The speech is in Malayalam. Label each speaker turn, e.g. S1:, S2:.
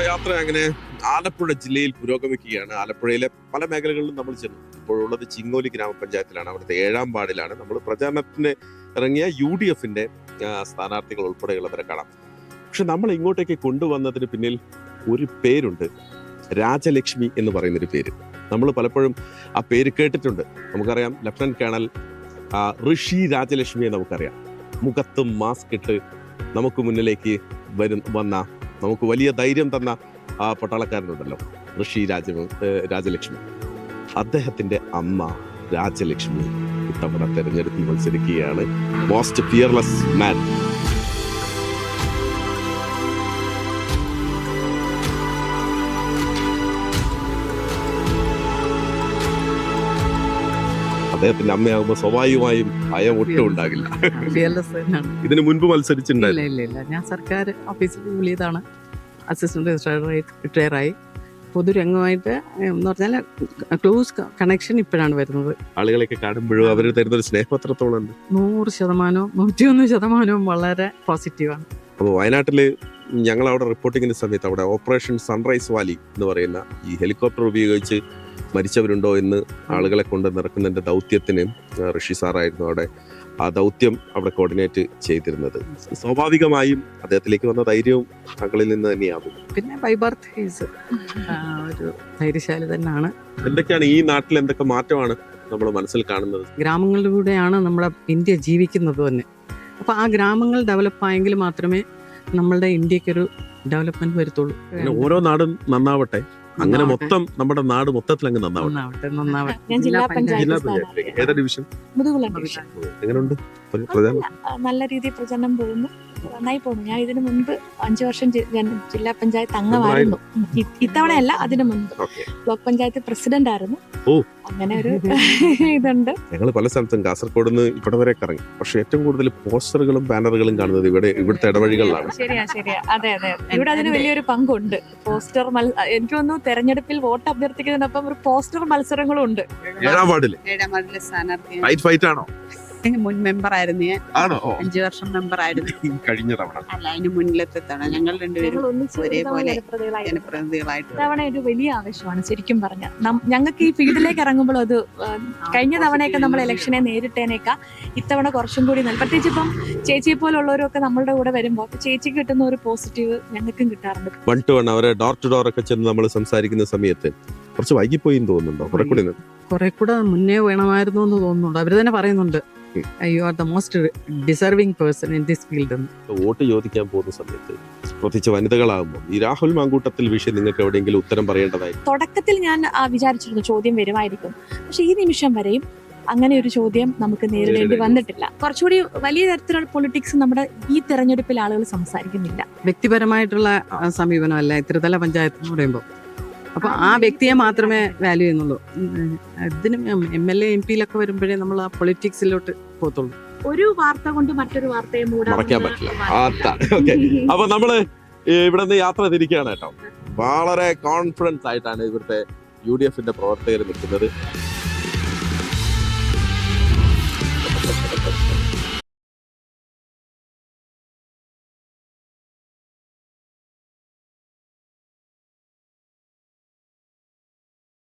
S1: നമ്മുടെ യാത്ര അങ്ങനെ ആലപ്പുഴ ജില്ലയിൽ പുരോഗമിക്കുകയാണ്. ആലപ്പുഴയിലെ പല മേഖലകളിലും നമ്മൾ ചെന്നു. ഇപ്പോഴുള്ളത് ചിങ്ങോലി ഗ്രാമപഞ്ചായത്തിലാണ്. അവിടുത്തെ ഏഴാം വാർഡിലാണ്. നമ്മൾ പ്രചാരണത്തിന് ഇറങ്ങിയ യു ഡി എഫിന്റെ സ്ഥാനാർത്ഥികൾ ഉൾപ്പെടെയുള്ളവരെ കാണാം. പക്ഷെ നമ്മൾ ഇങ്ങോട്ടേക്ക് കൊണ്ടുവന്നതിന് പിന്നിൽ ഒരു പേരുണ്ട്. രാജലക്ഷ്മി എന്ന് പറയുന്നൊരു പേര്. നമ്മൾ പലപ്പോഴും ആ പേര് കേട്ടിട്ടുണ്ട്. നമുക്കറിയാം ലഫ്റ്റനന്റ് കേണൽ ഋഷി രാജലക്ഷ്മിയെ നമുക്കറിയാം. മുഖത്തും മാസ്ക് ഇട്ട് നമുക്ക് മുന്നിലേക്ക് വരും വന്ന നമുക്ക് വലിയ ധൈര്യം തന്ന ആ പട്ടാളക്കാരനുണ്ടല്ലോ ഋഷി രാജ രാജലക്ഷ്മി. അദ്ദേഹത്തിന്റെ അമ്മ രാജലക്ഷ്മി ഇത്തവണ തെരഞ്ഞെടുപ്പിൽ മത്സരിക്കുകയാണ്. മോസ്റ്റ് ഫിയർലെസ് മാൻ അദ്ദേഹത്തിന്റെ അമ്മയാകുമ്പോൾ സ്വാഭാവികമായും ഭയം ഒട്ടും ഉണ്ടാകില്ല. ഇതിന് മുൻപ് മത്സരിച്ചിട്ടുണ്ടായിരുന്നു.
S2: ഞാൻ സർക്കാർ ഓഫീസിൽ ജോലി ചെയ്താണ് അസിസ്റ്റന്റ് രജിസ്ട്രാറായി റിട്ടയർ ആയി പൊതുരംഗമായിട്ട് എന്ന് പറഞ്ഞാൽ ക്ലോസ് കണക്ഷൻ ഇപ്പോഴാണ് വരുന്നത്.
S1: ആളുകളൊക്കെ കാണുമ്പോഴും അവർ തരുന്ന ഒരു സ്നേഹപത്രത്തോളം
S2: നൂറ് ശതമാനവും നൂറ്റിയൊന്ന് ശതമാനവും വളരെ പോസിറ്റീവാണ്.
S1: അപ്പോൾ വയനാട്ടിൽ ഞങ്ങൾ അവിടെ റിപ്പോർട്ടിങ്ങിന്റെ സമയത്ത് അവിടെ ഓപ്പറേഷൻ സൺറൈസ് വാലി എന്ന് പറയുന്ന ഈ ഹെലികോപ്റ്റർ ഉപയോഗിച്ച് മരിച്ചവരുണ്ടോ എന്ന് ആളുകളെ കൊണ്ട് നിറക്കുന്നതിന്റെ ദൗത്യത്തിന് ഋഷി സാറായിരുന്നു അവിടെ ആ ദൗത്യം അവിടെ കോർഡിനേറ്റ് ചെയ്തിരുന്നത്. സ്വാഭാവികമായും അദ്ദേഹത്തിലേക്ക് വന്ന ധൈര്യവും താങ്കളിൽ നിന്ന് തന്നെയാകും.
S2: പിന്നെ ബൈ ബർത്ത് ഹീസ് ഒരു ധൈര്യശാലി തന്നെയാണ്.
S1: എന്തൊക്കെയാണ് ഈ നാട്ടിൽ എന്തൊക്കെ മാറ്റമാണ് നമ്മൾ മനസ്സിൽ കാണുന്നത്?
S2: ഗ്രാമങ്ങളിലൂടെയാണ് നമ്മുടെ ഇന്ത്യ ജീവിക്കുന്നത് തന്നെ. അപ്പോൾ ആ ഗ്രാമങ്ങൾ ഡെവലപ്പ് ആയെങ്കിൽ മാത്രമേ നമ്മളുടെ ഇന്ത്യക്കൊരു ഡെവലപ്മെന്റ് വരുത്തുള്ളൂ.
S1: ഓരോ നാടും നന്നാവട്ടെ. അങ്ങനെ. മൊത്തം നമ്മുടെ നാട് മൊത്തത്തിൽ അങ്ങ് നന്നാവട്ടെ
S3: ജില്ലാ പഞ്ചായത്ത്
S1: ഏതാ ഡിവിഷൻ? എങ്ങനെയുണ്ട്
S3: നല്ല രീതിയിൽ പ്രചരണം പോകുന്നു. നന്നായി പോകുന്നു. ഞാൻ ഇതിനു മുൻപ് അഞ്ചു വർഷം ഞാൻ ജില്ലാ പഞ്ചായത്ത് അംഗമായിരുന്നു. ഇത്തവണയല്ല അതിനു മുൻപ്. ബ്ലോക്ക് പഞ്ചായത്ത് പ്രസിഡന്റ് ആയിരുന്നു
S1: ഓ.
S3: അങ്ങനെ ഒരു ഇതുണ്ട്.
S1: ഞങ്ങൾ പല സ്ഥലത്തും കാസർഗോഡ് നിന്ന് ഇവിടെ വരെ കറങ്ങി പക്ഷെ ഏറ്റവും കൂടുതൽ പോസ്റ്ററുകളും ബാനറുകളും കാണുന്നത് ഇവിടെ ഇവിടുത്തെ ഇടവഴികളിലാണ്.
S3: ശരിയാ ശരിയാ. അതെ അതെ ഇവിടെ അതിന് വലിയൊരു പങ്കുണ്ട്. പോസ്റ്റർ എനിക്ക് തോന്നുന്നു തെരഞ്ഞെടുപ്പിൽ വോട്ട് അഭ്യർത്ഥിക്കുന്നതിനൊപ്പം ഒരു പോസ്റ്റർ മത്സരങ്ങളും ഉണ്ട്.
S1: ഏഴാം വാർഡിൽ
S4: ഏഴാം വാർഡിലെ സ്ഥാനാർത്ഥി
S1: ഫൈറ്റ് ആണോ?
S4: മുൻ മെമ്പർ ആയിരുന്നു ഞാൻ.
S1: ആണോ?
S4: അഞ്ചു വർഷം മെമ്പർ ആയിരുന്നു.
S1: കഴിഞ്ഞ തവണ.
S4: അല്ല അതിന് മുന്നിലത്തെ തവണ ഞങ്ങൾ രണ്ടുപേരും ഒരേപോലെ. ജനപ്രതിനിധികളായിട്ട്.
S3: ഇത്തവണ ഒരു വലിയ ആവശ്യമാണ് ശരിക്കും പറഞ്ഞ. ഞങ്ങൾക്ക് ഈ ഫീൽഡിലേക്ക് ഇറങ്ങുമ്പോൾ അത് കഴിഞ്ഞ തവണയൊക്കെ നമ്മൾ ഇലക്ഷനെ നേരിട്ടേനേക്കാ ഇത്തവണ കുറച്ചും കൂടി നല്ല. പ്രത്യേകിച്ച് ഇപ്പം ചേച്ചിയെ പോലുള്ളവരൊക്കെ നമ്മളുടെ കൂടെ വരുമ്പോൾ ചേച്ചിക്ക് കിട്ടുന്ന ഒരു പോസിറ്റീവ് ഞങ്ങൾക്കും കിട്ടാറുണ്ട്.
S1: വൺ ടു വൺ അവരെ ഡോർ ടു ഡോർ ഒക്കെ ചെന്ന് നമ്മൾ സംസാരിക്കുന്ന സമയത്ത് കുറച്ച് വൈകിപ്പോയി തോന്നുന്നുണ്ടോ? കുറെ കൂടെ.
S2: കുറെ കൂടെ മുന്നേ വേണമായിരുന്നു എന്ന് തോന്നുന്നുണ്ട്. അവർ തന്നെ പറയുന്നുണ്ട്. You are the most deserving person in this field
S1: vote ചോദിക്കാൻ പോകുന്ന സമയത്ത് പ്രത്യേകിച്ച് വനിതകളാകുമ്പോൾ ഈ രാഹുൽ മാങ്കൂട്ടത്തിൽ വിഷയം നിങ്ങൾക്ക് എവിടെയെങ്കിലും ഉത്തരം പറയേണ്ടതായി?
S3: തുടക്കത്തിൽ ഞാൻ വിചാരിച്ചിരുന്നു ചോദ്യം വരുമായിരിക്കും. പക്ഷെ ഈ നിമിഷം വരെയും അങ്ങനെ ഒരു ചോദ്യം നമുക്ക് നേരിടേണ്ടി വന്നിട്ടില്ല. കുറച്ചുകൂടി വലിയ തരത്തിലുള്ള പൊളിറ്റിക്സ് നമ്മുടെ ഈ തെരഞ്ഞെടുപ്പിൽ ആളുകൾ സംസാരിക്കുന്നില്ല.
S2: വ്യക്തിപരമായിട്ടുള്ള സമീപനമല്ല. ത്രിതല പഞ്ചായത്ത് എന്ന് പറയുമ്പോൾ അപ്പോൾ ആ വ്യക്തിയെ മാത്രമേ വാല്യൂ ചെയ്യുന്നുള്ളൂ. അതിനും എം എൽ എ എം പിയിലൊക്കെ വരുമ്പോഴേ നമ്മൾ ആ പൊളിറ്റിക്സിലോട്ട് പോകത്തുള്ളൂ.
S3: ഒരു വാർത്ത കൊണ്ട് മറ്റൊരു വാർത്തയെ
S1: മറക്കാൻ പറ്റില്ല. അപ്പൊ നമ്മൾ ഇവിടെ നിന്ന് യാത്ര തിരിക്കുകയാണ് കേട്ടോ. വളരെ കോൺഫിഡൻസ് ആയിട്ടാണ് ഇവിടുത്തെ യു ഡി എഫിന്റെ പ്രവർത്തകർ നിൽക്കുന്നത്.